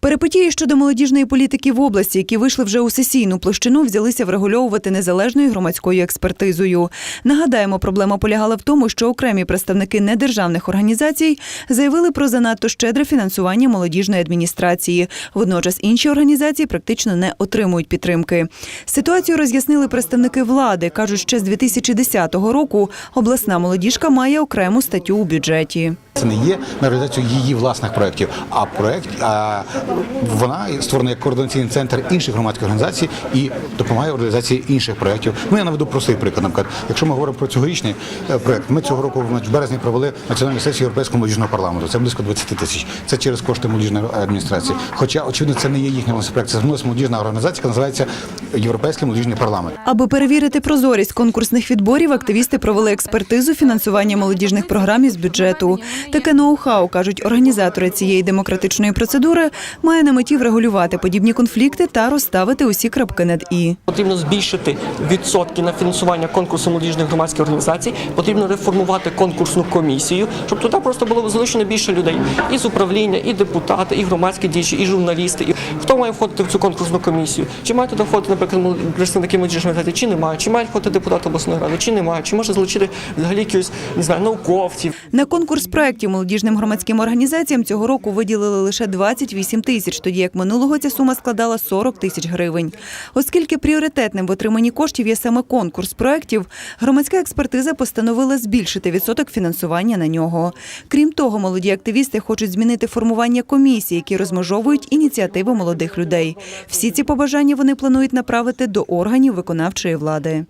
Перипетії щодо молодіжної політики в області, які вийшли вже у сесійну площину, взялися врегульовувати незалежною громадською експертизою. Нагадаємо, проблема полягала в тому, що окремі представники недержавних організацій заявили про занадто щедре фінансування молодіжної адміністрації. Водночас інші організації практично не отримують підтримки. Ситуацію роз'яснили представники влади. кажуть, ще з 2010 року обласна молодіжка має окрему статтю у бюджеті. Це не є на реалізацію її власних проєктів, а проєкт а, вона створена як координаційний центр інших громадських організацій і допомагає у реалізації інших проєктів. Ну я наведу простий приклад. Наприклад, якщо ми говоримо про цьогорічний е, проєкт, ми цього року в березні провели національну сесію Європейського молодіжного парламенту. Це близько 20 тисяч. Це через кошти молодіжної адміністрації. Хоча, очевидно, це не є їхня проєкт. Це молодіжна організація, яка називається Європейський молодіжний парламент. Аби перевірити прозорість конкурсних відборів, активісти провели експертизу фінансування молодіжних програм із бюджету. Таке ноу-хау, кажуть організатори цієї демократичної процедури, має на меті врегулювати подібні конфлікти та розставити усі крапки над і. Потрібно збільшити відсотки на фінансування конкурсу молодіжних громадських організацій. Потрібно реформувати конкурсну комісію, щоб туди просто було залучено більше людей і з управління, і депутати, і громадські діячі, і журналісти. І хто має входити в цю конкурсну комісію? Чи мають туди входити, мол- представники молодіжної організації, чи немає? Чи мають входити депутати обласної ради, чи немає? Чи може залучити взагалі якихось не знаю, науковців? На конкурс проєктів молодіжним громадським організаціям цього року виділили лише 28 тисяч, тоді як минулого ця сума складала 40 тисяч гривень. Оскільки пріоритетним в отриманні коштів є саме конкурс проєктів, громадська експертиза постановила збільшити відсоток фінансування на нього. Крім того, молоді активісти хочуть змінити формування комісій, які розмежовують ініціативи молодих людей. Всі ці побажання вони планують направити до органів виконавчої влади.